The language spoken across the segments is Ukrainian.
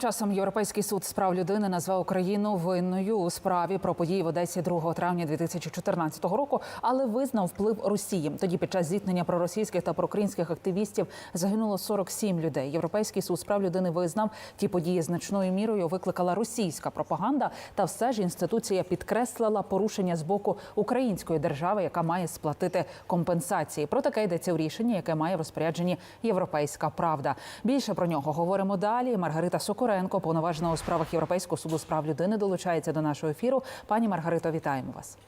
Часом Європейський суд з прав людини назвав Україну винною у справі про події в Одесі 2 травня 2014 року, але визнав вплив Росії. Тоді під час зіткнення проросійських та проукраїнських активістів загинуло 47 людей. Європейський суд з прав людини визнав, ті події значною мірою викликала російська пропаганда. Та все ж інституція підкреслила порушення з боку української держави, яка має сплатити компенсації. Про таке йдеться у рішенні, яке має в розпорядженні Європейська Правда. Більше про нього говоримо далі. Маргарита Сокоренко, повноважена у справах Європейського суду з прав людини, долучається до нашого ефіру. Пані Маргарито, вітаємо вас.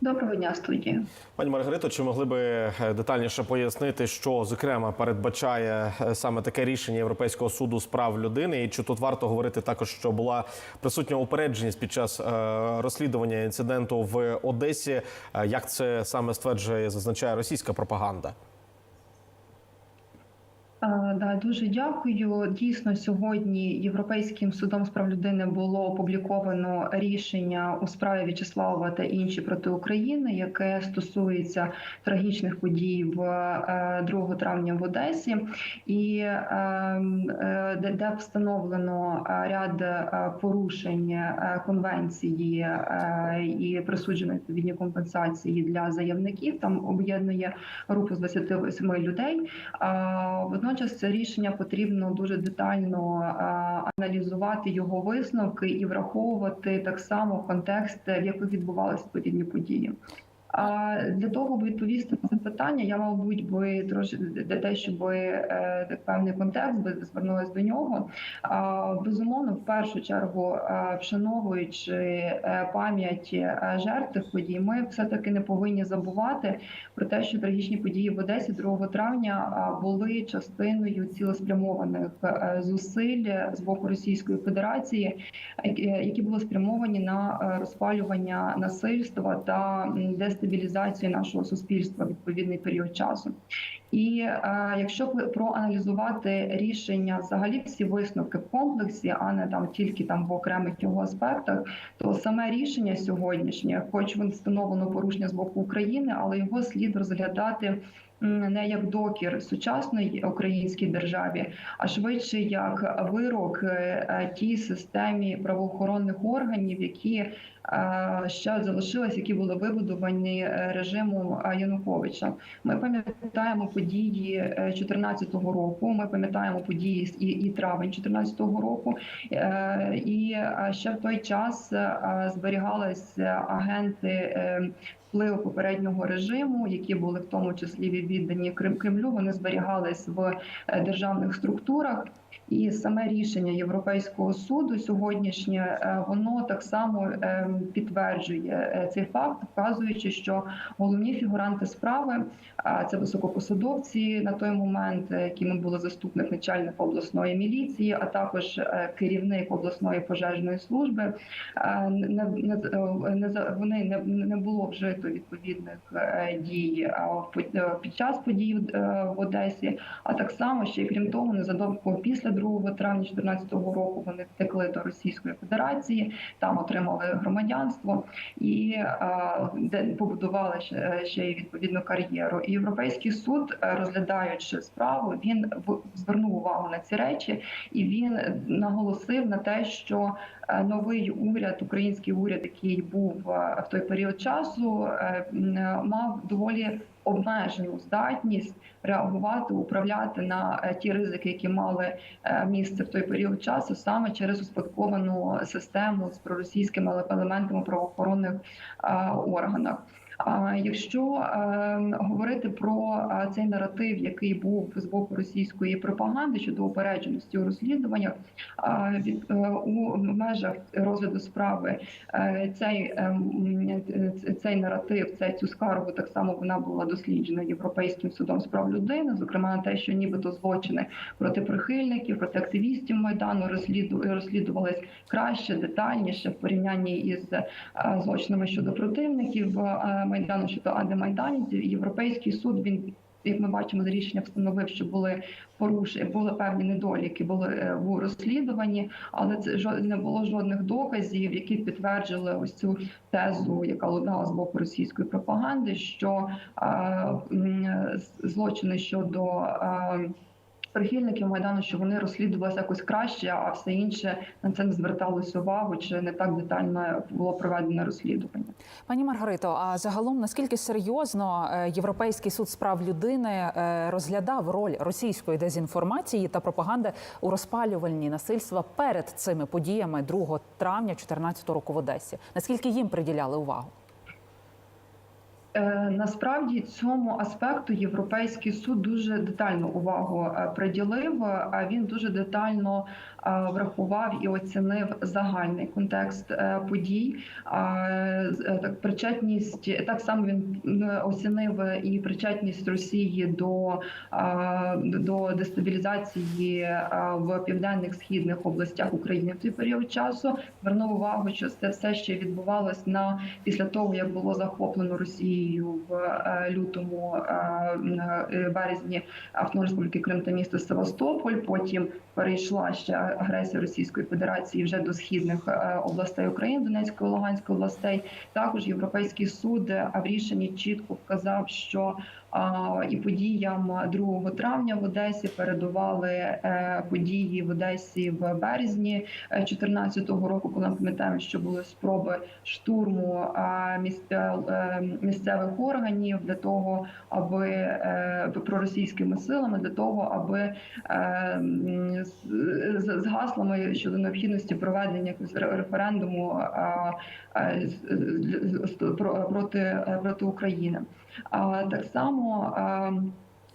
Доброго дня, студія. Пані Маргарито, чи могли би е, детальніше пояснити, що зокрема передбачає е, саме таке рішення Європейського суду з прав людини, і чи тут варто говорити також, що була присутня упередженість під час е, розслідування інциденту в Одесі? Як це саме стверджує, зазначає російська пропаганда? Да, дуже дякую. Дійсно, сьогодні Європейським судом з прав людини було опубліковано рішення у справі В'ячеславова та інші проти України, яке стосується трагічних подій в е, 2 травня в Одесі, і е, е, де, встановлено е, ряд е, порушень е, конвенції е, і присуджено відповідні компенсації для заявників. Там об'єднує групу з 28 людей. А, Водночас це рішення потрібно дуже детально аналізувати його висновки і враховувати так само контекст, в яких відбувалися подібні події. А для того, аби відповісти на це питання, я, мабуть, би трошки дещо би е, певний контекст би звернулася до нього. Безумовно, в першу чергу, е, вшановуючи е, пам'ять жертв тих подій, ми все таки не повинні забувати про те, що трагічні події в Одесі 2 травня були частиною цілеспрямованих зусиль з боку Російської Федерації, які- були спрямовані на розпалювання насильства та м, дестабілізацію нашого суспільства відповідний період часу. І е, якщо проаналізувати рішення, взагалі всі висновки в комплексі, а не там тільки там в окремих його аспектах, то саме рішення сьогоднішнє, хоч він встановлено порушення з боку України, але його слід розглядати. Не як докір сучасної українській державі, а швидше як вирок е, е, тій системі правоохоронних органів, які е, ще залишились, які були вибудовані режимом Януковича. Ми пам'ятаємо події 2014 року. Ми пам'ятаємо події і, і травень 2014 року. І ще в той час зберігались агенти впливу попереднього режиму, які були в тому числі віддані Кремлю. Вони зберігались в е, державних структурах. І саме рішення Європейського суду сьогоднішнє е, воно так само е, підтверджує е, цей факт, вказуючи, що головні фігуранти справи а це високопосадовці на той момент, е, якими були заступник начальника обласної міліції, а також е, керівник обласної пожежної служби. Е, е, вони не, було вжито відповідних е, дій е, під час подій е, в Одесі. А так само ще й крім того, незадовго після 2 травня 2014 року вони втекли до Російської Федерації, там отримали громадянство і де побудували ще, ще й відповідну кар'єру. І європейський суд, е, розглядаючи справу, він звернув увагу на ці речі, і він наголосив на те, що е, новий уряд, український уряд, який був е, в той період часу, мав доволі обмежену здатність реагувати, управляти на ті ризики, які мали місце в той період часу, саме через успадковану систему з проросійськими елементами правоохоронних е, органах. Якщо е, говорити про цей наратив, який був з боку російської пропаганди щодо упередженості у розслідуваннях, від е, у межах розгляду справи е, цей, е, м, е, цей наратив, ця цю скаргу так само вона була досліджена європейським судом з прав людини, зокрема на те, що нібито злочини проти прихильників, проти активістів майдану розсліду розслідувались краще, детальніше в порівнянні із е, злочинами щодо противників майдану щодо антимайданівців. Європейський суд він. Як ми бачимо, з рішення встановив, що були порушені, були певні недоліки, були е, в розслідуванні, але це не було жодних доказів, які підтверджували ось цю тезу, яка лунала з боку російської пропаганди, що е, злочини щодо е, прихильників майдану, що вони розслідувалися якось краще, а все інше на це не зверталось увагу, чи не так детально було проведено розслідування. Пані Маргарито, а загалом наскільки серйозно е, Європейський суд з прав людини е, розглядав роль російської дезінформації та пропаганди у розпалювальні насильства перед цими подіями 2 травня 2014 року в Одесі? Наскільки їм приділяли увагу? Е, Насправді цьому аспекту Європейський суд дуже детальну увагу е, приділив. А він дуже детально е, врахував і оцінив загальний контекст е, подій. Е, Так, причетність так само він оцінив і причетність Росії до, до дестабілізації в південних східних областях України в той період часу. Звернув увагу, що це все ще відбувалось на після того, як було захоплено Росією в е, лютому е, е, березні Автономної Республіки Крим та місто Севастополь. Потім перейшла ще агресія Російської Федерації вже до східних областей України, Донецької Луганської областей. Також Європейський суд в рішенні чітко вказав, що і подіям 2 травня в Одесі передували е, події в Одесі в березні 2014 року, коли ми пам'ятаємо, що були спроби штурму е, місцевих органів для того, аби е, проросійськими силами для того, аби е, з, гаслами щодо необхідності проведення якогось референдуму проти, е, проти України. Так само.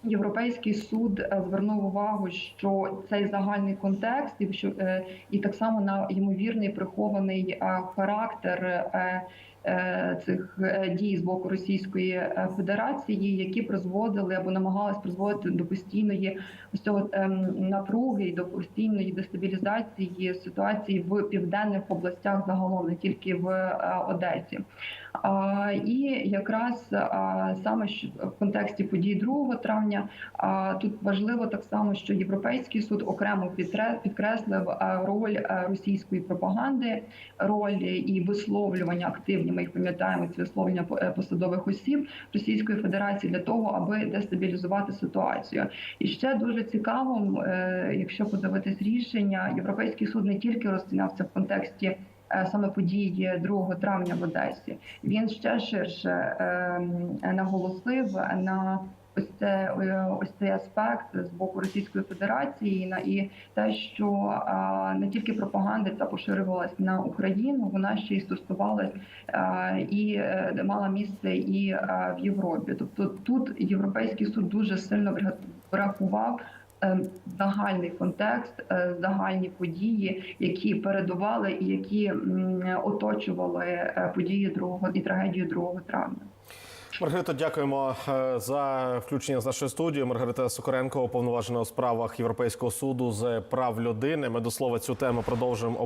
Європейський суд е, звернув увагу, що цей загальний контекст, і що е, і так само на ймовірний прихований характер е, цих дій з боку Російської Федерації, які призводили або намагались призводити до постійної ось цього ем, напруги і до постійної дестабілізації ситуації в південних областях загалом, не тільки в Одесі. І якраз саме в контексті подій 2 травня тут важливо так само, що Європейський суд окремо підкреслив роль російської пропаганди, роль і висловлювання активні. Ми їх пам'ятаємо ці висловлення е, посадових осіб Російської Федерації для того, аби дестабілізувати ситуацію. І ще дуже цікаво, е, якщо подивитись рішення, європейський суд не тільки розціняв це в контексті саме події 2 травня в Одесі. Він ще ширше е, наголосив на ось це е, ось цей аспект з боку Російської Федерації на і те, що е, не тільки пропаганда ця поширювалась на Україну, вона ще й стосувалась е, і е, мала місце і е, в Європі. Тобто тут європейський суд дуже сильно врахував. Е, Загальний контекст, е, загальні події, які передували і які оточували е, події другого і трагедію 2 травня. Маргарита, дякуємо за включення з нашої студії. Маргарита Сокоренко, уповноважена у справах Європейського суду з прав людини. Ми до слова цю тему продовжуємо